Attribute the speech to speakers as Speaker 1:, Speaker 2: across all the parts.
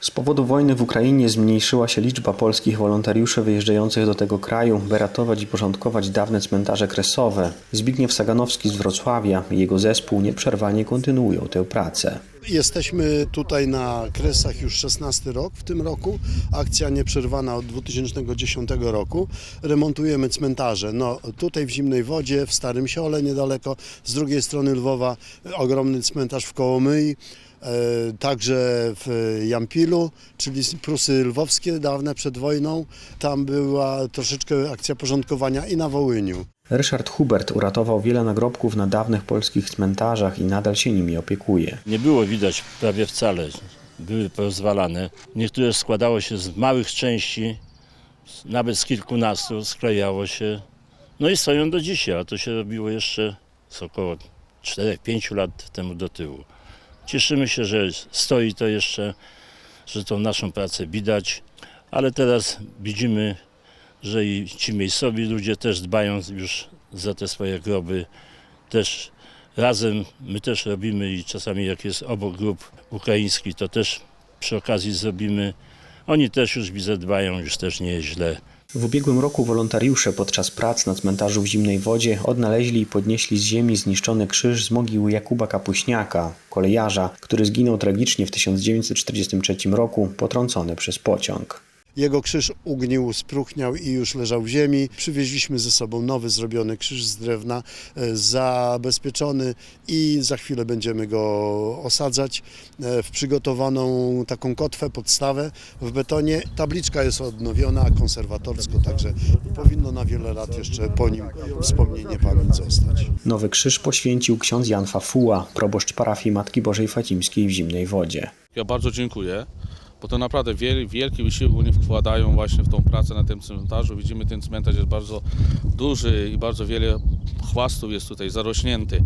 Speaker 1: Z powodu wojny w Ukrainie zmniejszyła się liczba polskich wolontariuszy wyjeżdżających do tego kraju, by ratować i porządkować dawne cmentarze kresowe. Zbigniew Saganowski z Wrocławia i jego zespół nieprzerwanie kontynuują tę pracę.
Speaker 2: Jesteśmy tutaj na Kresach już 16 rok w tym roku. Akcja nieprzerwana od 2010 roku. Remontujemy cmentarze. No, tutaj w Zimnej Wodzie, w Starym Siole niedaleko, z drugiej strony Lwowa ogromny cmentarz w Kołomyi. E, Także w Jampilu, czyli Prusy Lwowskie dawne przed wojną. Tam była troszeczkę akcja porządkowania i na Wołyniu.
Speaker 1: Ryszard Hubert uratował wiele nagrobków na dawnych polskich cmentarzach i nadal się nimi opiekuje.
Speaker 3: Nie było widać prawie wcale. Były porozwalane. Niektóre składało się z małych części, nawet z kilkunastu sklejało się. No i stoją do dzisiaj, a to się robiło jeszcze z około 4-5 lat temu do tyłu. Cieszymy się, że stoi to jeszcze, że tą naszą pracę widać, ale teraz widzimy, że i ci miejscowi ludzie też dbają już za te swoje groby, też razem my też robimy i czasami jak jest obok grup ukraińskich, to też przy okazji zrobimy. Oni też już widzę dbają, już też nie jest źle.
Speaker 1: W ubiegłym roku wolontariusze podczas prac na cmentarzu w Zimnej Wodzie odnaleźli i podnieśli z ziemi zniszczony krzyż z mogiły Jakuba Kapuśniaka, kolejarza, który zginął tragicznie w 1943 roku, potrącony przez pociąg.
Speaker 2: Jego krzyż ugnił, spróchniał i już leżał w ziemi. Przywieźliśmy ze sobą nowy zrobiony krzyż z drewna, e, zabezpieczony i za chwilę będziemy go osadzać e, w przygotowaną taką kotwę, podstawę w betonie. Tabliczka jest odnowiona konserwatorsko, także powinno na wiele lat jeszcze po nim wspomnienie pamięć zostać.
Speaker 1: Nowy krzyż poświęcił ksiądz Jan Fafuła, proboszcz parafii Matki Bożej Facimskiej w Zimnej Wodzie.
Speaker 4: Ja bardzo dziękuję, bo to naprawdę wiel, wielki wysiłek oni wkładają właśnie w tą pracę na tym cmentarzu. Widzimy, ten cmentarz jest bardzo duży i bardzo wiele chwastów jest tutaj zarośnięty.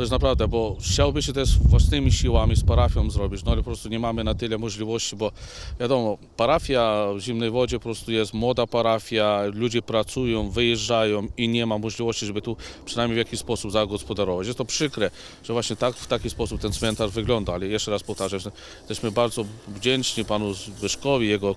Speaker 4: To jest naprawdę, bo chciałby się też własnymi siłami z parafią zrobić, no ale po prostu nie mamy na tyle możliwości, bo wiadomo, parafia w Zimnej Wodzie po prostu jest młoda parafia, ludzie pracują, wyjeżdżają i nie ma możliwości, żeby tu przynajmniej w jakiś sposób zagospodarować. Jest to przykre, że właśnie tak, w taki sposób ten cmentarz wygląda, ale jeszcze raz powtarzam, jesteśmy bardzo wdzięczni panu Zbyszkowi, jego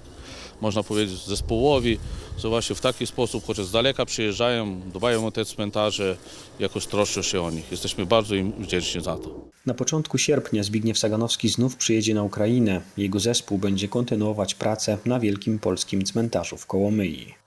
Speaker 4: można powiedzieć zespołowi, że właśnie w taki sposób, chociaż z daleka przyjeżdżają, dbają o te cmentarze, jakoś troszczą się o nich. Jesteśmy bardzo im wdzięczni za to.
Speaker 1: Na początku sierpnia Zbigniew Saganowski znów przyjedzie na Ukrainę. Jego zespół będzie kontynuować pracę na wielkim polskim cmentarzu w Kołomyi.